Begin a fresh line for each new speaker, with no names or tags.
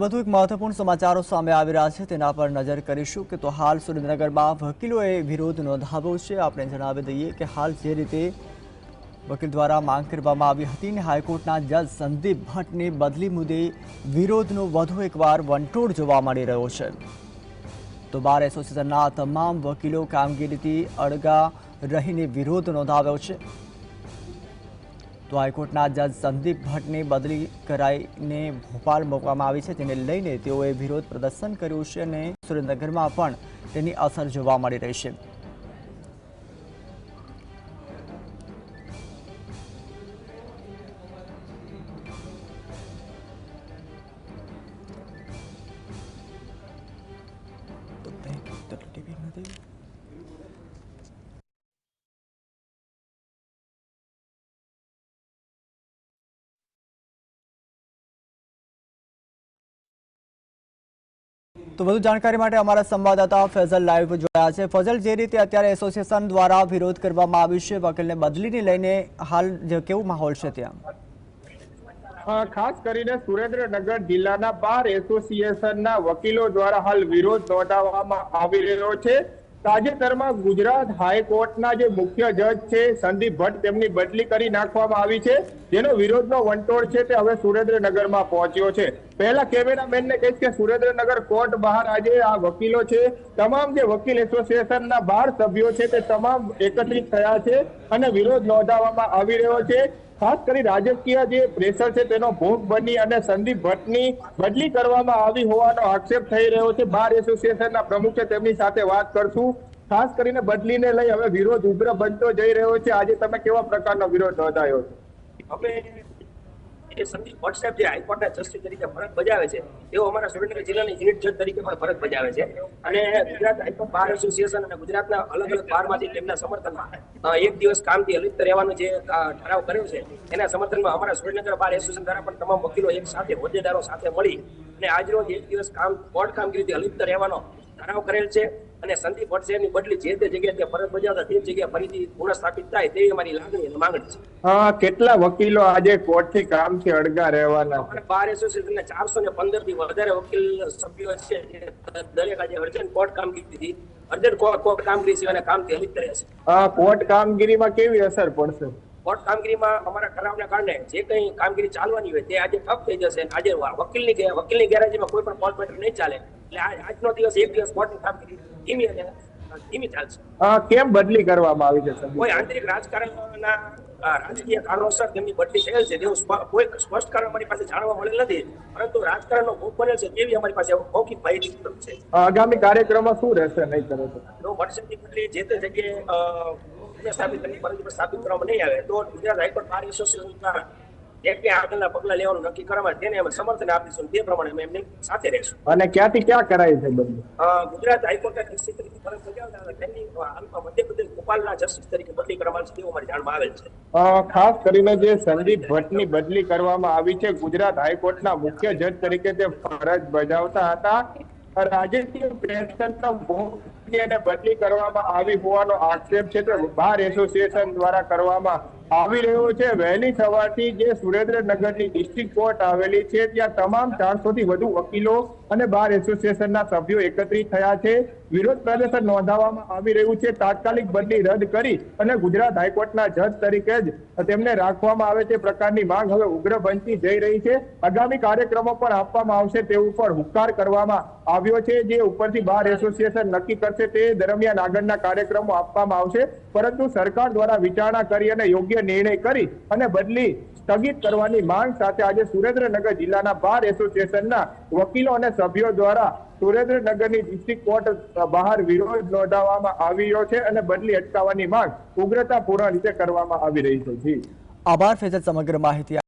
વધુ એક મહત્વપૂર્ણ સમાચારો સામે આવી રહ્યા છે. તેના પર નજર કરીશું કે તો હાલ સુરેન્દ્રનગરમાં વકીલોએ વિરોધ નોંધાવ્યો છે. આપણે જણાવી દઈએ કે હાલ જે રીતે વકીલ દ્વારા માંગ કરવામાં આવી હતી અને હાઈકોર્ટના જજ સંદીપ ભટ્ટની બદલી મુદ્દે વિરોધનો વધુ એકવાર વંટોળ જોવા મળી રહ્યો છે. તો બાર એસોસિએશનના તમામ વકીલો કામગીરીથી અળગા રહીને વિરોધ નોંધાવ્યો છે. તો હાઈકોર્ટના જજ સંદીપ ભટ્ટની બદલી કરાઈને ભોપાલ મૂકવામાં આવી છે. તેને લઈને તેઓએ વિરોધ પ્રદર્શન કર્યું છે અને સુરેન્દ્રનગરમાં પણ તેની અસર જોવા મળી રહી છે. ટીવી નથી? તો વધુ જાણકારી માટે અમારા સંવાદદાતા ફેઝલ લાઈવ જોડાયા છે. ફઝલ, જે રીતે અત્યારે એસોસિએશન દ્વારા વિરોધ કરવામાં આવ્યો છે, વકીલને બદલીને લઈને હાલ કેવું માહોલ છે ત્યાં?
ખાસ કરીને સુરેન્દ્રનગર જિલ્લાના બાર એસોસિએશનના વકીલો દ્વારા હાલ વિરોધ નોંધાવવામાં આવી રહ્યો છે. તાજેતરમાં ગુજરાત હાઈકોર્ટના જે મુખ્ય જજ છે, સંદીપ ભટ્ટ, તેમની બદલી કરી નાખવામાં આવી છે. જેનો વિરોધનો વંટોળ છે તે હવે સુરેન્દ્રનગરમાં પહોંચ્યો છે. પહેલા કેમેરામેનને કહીશ કે સુરેન્દ્રનગર કોર્ટ બહાર આજે આ વકીલો છે. તમામ જે વકીલ એસોસિએશનના બાર સભ્યો છે તે તમામ એકત્રિત થયા છે અને વિરોધ નોંધાવવામાં આવી રહ્યો છે. ખાસ કરી રાજકીય જે પ્રેશર છે, તેનો ભોગ બની અને સંદીપ ભટ્ટની બદલી કરવામાં આવી હોવાનો આક્ષેપ થઈ રહ્યો છે. બાર એસોસિએશનના પ્રમુખ તેમની સાથે વાત કરશું. ખાસ કરીને બદલીને લઈ હવે વિરોધ ઉગ્ર બનતો જઈ રહ્યો છે. આજે તમે કેવા પ્રકારનો વિરોધ નોંધાયો? છે
અમે એ સંદીપ વોટ્સએપ જે હાઈકોર્ટના જસ્ટિસ તરીકે ફરજ બજાવે છે, તેઓ અમારા સુરેન્દ્રનગર જિલ્લાની યુનિટ જજ તરીકે પણ ફરજ બજાવે છે. અને ગુજરાત હાઈકોર્ટ બાર એસોસિએશન અને ગુજરાતના અલગ અલગ બારમાંથી તેમના સમર્થનમાં એક દિવસ કામથી અલિપ્ત રહેવાનો જે ઠરાવ કર્યો છે, એના સમર્થનમાં અમારા સુરેન્દ્રનગર બાર એસોસિએશન દ્વારા પણ તમામ વકીલો એક સાથે હોદ્દેદારો સાથે મળી અને આજરોજ એક દિવસ કામ કોર્ટ કામગીરીથી અલિપ્ત રહેવાનો ઠરાવ કરેલ છે અને સંદીપ સાહેબની બદલી જે તે જગ્યાએ તે ફરજ બજાવતા તે જગ્યાએ ફરીથી પુનઃસ્થાપિત થાય તેવી અમારી લાગણી અને માંગણી છે.
હા કેટલા વકીલો આજે કોર્ટથી કામથી અડગા રહેવાના છે?
બાર એસોસિએશનના ચારસો ને પંદરથી વધારે વકીલ સભ્યો છે દરેક આજે અર્જન્ટ કોર્ટ કામગીરી અર્જન્ટ કોર્ટ કામગીરી સિવાયના કામથી અલિપ્ત રહે છે.
હા કોર્ટ કામગીરીમાં કેવી અસર પડશે?
કોર્ટ કામગીરીમાં અમારા ઠરાવના કારણે જે કંઈ કામગીરી ચાલવાની હોય તે આજે ઠપ થઈ જશે આજે વકીલની વકીલની ગેરહાજરીમાં કોઈ પણ કોર્ટ મેટર નહીં ચાલે. એટલે આજ- આજનો દિવસ એક દિવસ કોર્ટની કામગીરી ધીમી અને ધીમી ચાલશે.
કેમ બદલી કરવામાં આવી છે
કોઈ આંતરિક રાજકારણના રાજકીય કારણોસર તેમની બદલી થયેલ છે. તેવું કોઈ સ્પષ્ટ કારણ અમારી પાસે જાણવા મળેલ નથી. પરંતુ રાજકારણનો ભોગ બનેલ છે તેવી અમારી પાસે મૌખિક માહિતી ઉપલબ્ધ છે.
આગામી કાર્યક્રમમાં શું રહેશે? નહીં કરે તો.
જો વોટ્સએપની બદલી જે તે જગ્યાએ સ્થાપિત કરવી ફરજ સ્થાપિત કરવામાં નહીં આવે તો ગુજરાત હાઈકોર્ટ બાર એસોસિએશન દ્વારા આગળના પગલાં લેવાનું નક્કી કરવામાં તેને અમે સમર્થન આપીશું તે પ્રમાણે અમે એમની સાથે રહીશું.
અને ક્યાંથી ક્યાં કરાય છે બદલી
ગુજરાત હાઈકોર્ટના જસ્ટિસ તરીકે ફરજ બજાવતા હતા. તેમની હાલમાં મધ્યપ્રદેશ ભોપાલના જસ્ટિસ તરીકે બદલી કરવામાં આવી છે તેવું અમારી જાણમાં આવેલ છે.
ખાસ કરીને જે સંદીપ ભટ્ટની બદલી કરવામાં આવી છે ગુજરાત હાઈકોર્ટના મુખ્ય જજ તરીકે તે ફરજ બજાવતા હતા. રાજકીય પ્રેશરનો ભોગ અને બદલી કરવામાં આવી હોવાનો આક્ષેપ છે તે બાર એસોસિએશન દ્વારા કરવામાં આવી રહ્યો છે. વહેલી સવારથી જે સુરેન્દ્રનગરની ડિસ્ટ્રિક્ટ કોર્ટ આવેલી છે, ત્યાં તમામ ચારસો થી વધુ વકીલો અને બાર એસોસિએશનના સભ્યો એકત્રિત થયા છે. વિરોધ પ્રદર્શન નોંધાવવામાં આવી રહ્યું છે. તાત્કાલિક બદલી રદ કરી અને ગુજરાત હાઈકોર્ટના જજ તરીકે જ તેમને રાખવામાં આવે તે પ્રકારની માંગ હવે ઉગ્ર બનતી જઈ રહી છે. આગામી કાર્યક્રમો પણ આપવામાં આવશે તેવું પણ હુંકાર કરવામાં આવ્યો છે. જે ઉપરથી બાર એસોસિએશન નક્કી કરશે તે દરમિયાન આગળના કાર્યક્રમો આપવામાં આવશે. પરંતુ સરકાર દ્વારા વિચારણા કરી અને યોગ્ય નિર્ણય કરી અને બદલી સ્થગિત કરવાની માંગ સાથે આજે સુરેન્દ્રનગર જિલ્લાના બાર એસોસિએશનના વકીલો અને સભ્યો દ્વારા સુરેન્દ્રનગરની ડિસ્ટ્રિક્ટ કોર્ટ બહાર વિરોધ નોંધાવવામાં આવ્યો છે અને બદલી અટકાવવાની માંગ ઉગ્રતાપૂર્ણ રીતે કરવામાં આવી રહી છે.
આભાર. ફેઝલ, સમગ્ર માહિતી